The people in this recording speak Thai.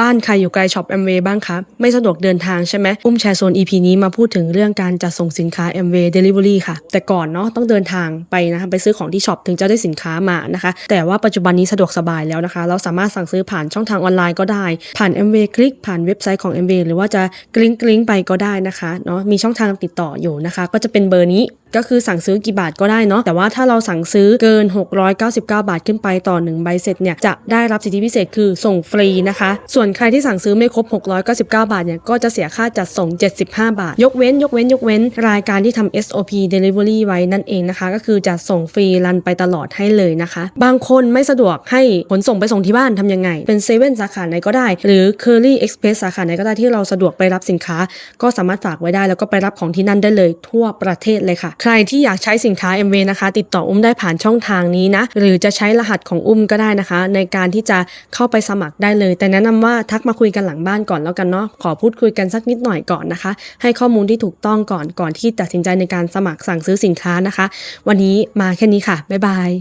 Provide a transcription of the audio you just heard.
บ้านใครอยู่ไกลช็อปแอมเวย์บ้างคะไม่สะดวกเดินทางใช่ไหมอุ้มแชร์โซน EP นี้มาพูดถึงเรื่องการจัดส่งสินค้า m w a y Delivery ค่ะ แต่ก่อนเนาะต้องเดินทางไปนะคะไปซื้อของที่ช็อปถึงจะได้สินค้ามานะคะ แต่ว่าปัจจุบันนี้สะดวกสบายแล้วนะคะ เราสามารถสั่งซื้อผ่านช่องทางออนไลน์ก็ได้ ผ่าน m w a y คลิกผ่านเว็บไซต์ของ m w a y หรือว่าจะกลิงกลิงไปก็ได้นะคะเนาะมีช่องทางติดต่ออยู่นะคะ ก็จะเป็นเบอร์นี้ ก็คือสั่งซื้อกี่บาทก็ได้เนาะแต่ว่าถ้าเราสั่งซื้อเกิน 699 บาทขึ้นไปต่อ 1 ใบเสร็จเนี่ยจะได้รับสิทธิพิเศษคือส่งฟรีนะคะ ส่วนใครที่สั่งซื้อไม่ครบ 699 บาทเนี่ยก็จะเสียค่าจัดส่ง 75 บาท ยกเว้น ยกเว้น ยกเว้น รายการที่ทำ SOP Delivery ไว้นั่นเองนะคะ ก็คือจะส่งฟรีรันไปตลอดให้เลยนะคะ บางคนไม่สะดวกให้ขนส่งไปส่งที่บ้านทำยังไง เป็นเซเว่นสาขาไหนก็ได้ หรือ Curly Express สาขาไหนก็ได้ที่เราสะดวกไปรับสินค้า ก็สามารถฝากไว้ได้แล้วก็ไปรับของที่นั่นได้เลยทั่วประเทศเลยค่ะใครที่อยากใช้สินค้า MV นะคะ ติดต่ออุ้มได้ผ่านช่องทางนี้นะ หรือจะใช้รหัสของอุ้มก็ได้นะคะ ในการที่จะเข้าไปสมัครได้เลย แต่แนะนำว่าทักมาคุยกันหลังบ้านก่อนแล้วกันเนาะขอพูดคุยกันสักนิดหน่อยก่อนนะคะ ให้ข้อมูลที่ถูกต้องก่อนก่อนที่ตัดสินใจในการสมัครสั่งซื้อสินค้านะคะ วันนี้มาแค่นี้ค่ะบ๊ายบาย